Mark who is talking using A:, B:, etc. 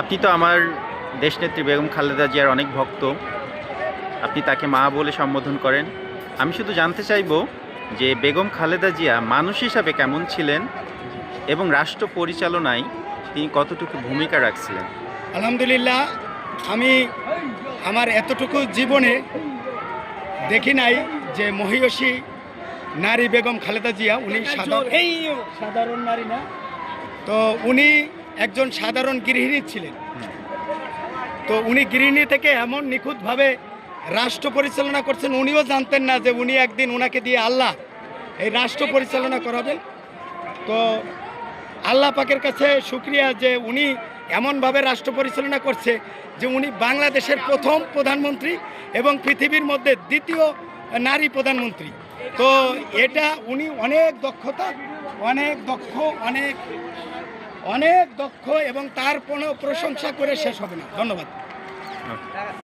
A: আপনি তো আমার দেশনেত্রী বেগম খালেদা জিয়ার অনেক ভক্ত। আপনি তাকে মা বলে সম্বোধন করেন। আমি শুধু জানতে চাইব যে বেগম খালেদা জিয়া মানুষ হিসাবে কেমন ছিলেন এবং রাষ্ট্র পরিচালনায় তিনি কতটুকু ভূমিকা রাখছিলেন?
B: আলহামদুলিল্লাহ আমি আমার এতটুকু জীবনে দেখি নাই যে মহিষী নারী বেগম খালেদা জিয়া উনি সাধারণ সাধারণ নারী না। তো উনি একজন সাধারণ গৃহিণী ছিলেন। তো উনি গৃহিণী থেকে এমন নিখুঁতভাবে রাষ্ট্র পরিচালনা করছেন, উনিও জানতেন না যে উনি একদিন ওনাকে দিয়ে আল্লাহ এই রাষ্ট্র পরিচালনা করাবেন। তো আল্লাহ পাকের কাছে শুক্রিয়া যে উনি এমনভাবে রাষ্ট্র পরিচালনা করছে যে উনি বাংলাদেশের প্রথম প্রধানমন্ত্রী এবং পৃথিবীর মধ্যে দ্বিতীয় নারী প্রধানমন্ত্রী। তো এটা উনি অনেক দক্ষতা, অনেক দক্ষ, অনেক অনেক দক্ষ এবং তার কোনো প্রশংসা করে শেষ হবে না। ধন্যবাদ।